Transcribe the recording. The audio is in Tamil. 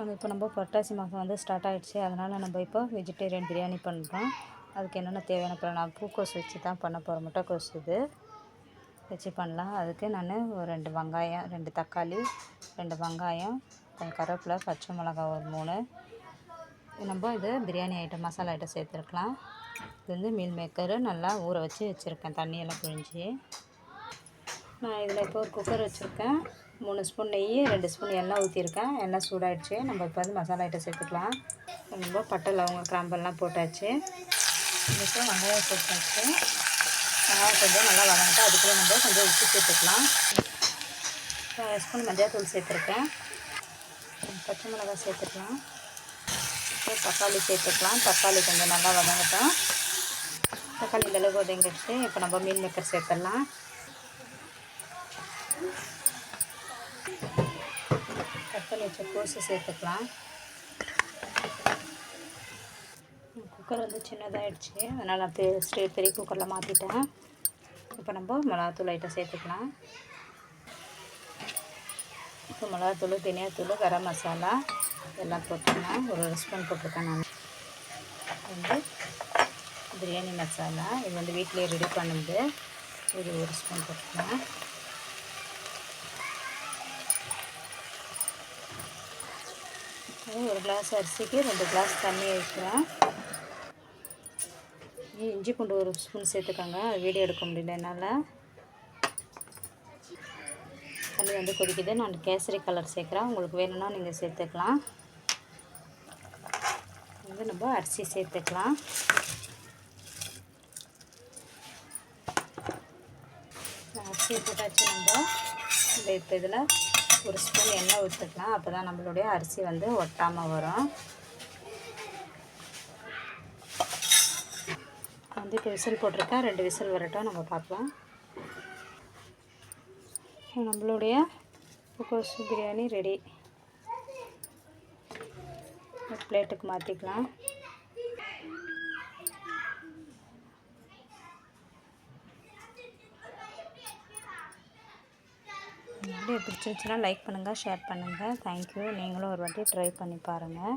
அது இப்போ நம்ம புரட்டாசி மாதம் வந்து ஸ்டார்ட் ஆகிடுச்சு அதனால் நம்ம இப்போ வெஜிடேரியன் பிரியாணி பண்ணுறோம் அதுக்கு என்னென்ன தேவையான பொருள்? நான் பூக்கோஸ் வச்சு தான் பண்ண போகிறேன் முட்டைக்கோஸ் இது. வச்சு பண்ணலாம். அதுக்கு நான் ஒரு ரெண்டு வெங்காயம் ரெண்டு தக்காளி ரெண்டு வெங்காயம் கொஞ்சம் கருவேப்பிலை பச்சை மிளகா ஒரு மூணு. நம்ம இது பிரியாணி ஐட்டம் மசாலா ஐட்டம் சேர்த்துருக்கலாம். இது வந்து மீல் மேக்கரு நல்லா ஊற வச்சு வச்சுருக்கேன். தண்ணியெல்லாம் புழிஞ்சு. நான் இதில் இப்போ ஒரு குக்கர் வச்சுருக்கேன். மூணு ஸ்பூன் நெய் ரெண்டு ஸ்பூன் எண்ணெய் ஊற்றிருக்கேன் எண்ணெய் சூடாயிடுச்சு. நம்ம இப்போ வந்து மசாலா ஐட்டம் சேர்த்துக்கலாம். நம்ம பட்டை லவங்க கிராம்பெல்லாம் போட்டாச்சு. இப்போ வெங்காயம் போட்டாச்சு. வெங்காயம் கொஞ்சம் நல்லா வதங்கிட்டு அதுக்குள்ளே நம்ம கொஞ்சம் உப்பு சேர்த்துக்கலாம். ஸ்பூன் மஞ்சள் சேர்த்துருக்கேன். பச்சை மிளகாய் சேர்த்துக்கலாம். இப்போ தக்காளி சேர்த்துக்கலாம். தக்காளி கொஞ்சம் நல்லா வதங்கட்டும். தக்காளி இந்தளவுக்கு வதங்கிடுச்சு. இப்போ நம்ம மீன் மேக்கர் சேர்த்துடலாம். கட் பண்ணி வச்ச கோசு சேர்த்துக்கலாம். குக்கர் வந்து சின்னதாகிடுச்சு அதனால் நான் பெ ஸ்டே பெரிய குக்கரில் மாற்றிட்டேன் இப்போ நம்ம மிளகாத்தூள் ஐட்டம் சேர்த்துக்கலாம். இப்போ மிளகாத்தூள் தனியாத்தூள் கரம் மசாலா எல்லாம் போட்டுக்கலாம். ஒரு ஸ்பூன் போட்டிருக்கேன் நான். வந்து பிரியாணி மசாலா. இது வந்து வீட்டிலே ரெடி பண்ணுது. இது ஒரு ஸ்பூன் போட்டுக்கலாம். ஒரு கிளாஸ் அரிசிக்கு ரெண்டு கிளாஸ் தண்ணி வைக்கிறேன் இஞ்சி பூண்டு ஒரு ஸ்பூன் சேர்த்துக்கோங்க. வீடியோ எடுக்க முடியல என்னால். தண்ணி வந்து கொதிக்குது. நான் கேசரி கலர் சேர்க்குறேன். உங்களுக்கு வேணும்னா நீங்கள் சேர்த்துக்கலாம். வந்து நம்ம அரிசி சேர்த்துக்கலாம். அரிசி போட்டாச்சு நம்ம. இந்த இப்போ இதில் ஒரு ஸ்பூன் எண்ணெய் ஊற்றுக்கலாம் அப்போ தான் நம்மளுடைய அரிசி வந்து ஒட்டாமல் வரும். வந்து இப்போ விசில் போட்டிருக்கேன் ரெண்டு விசில் வரட்டும். நம்ம பார்க்கலாம். நம்மளுடைய கொசு பிரியாணி ரெடி. பிளேட்டுக்கு மாற்றிக்கலாம் வீடியோ பிடிச்சிருச்சுன்னா லைக் பண்ணுங்கள் ஷேர் பண்ணுங்கள் தேங்க்யூ நீங்களும் ஒரு வாட்டி ட்ரை பண்ணி பாருங்கள்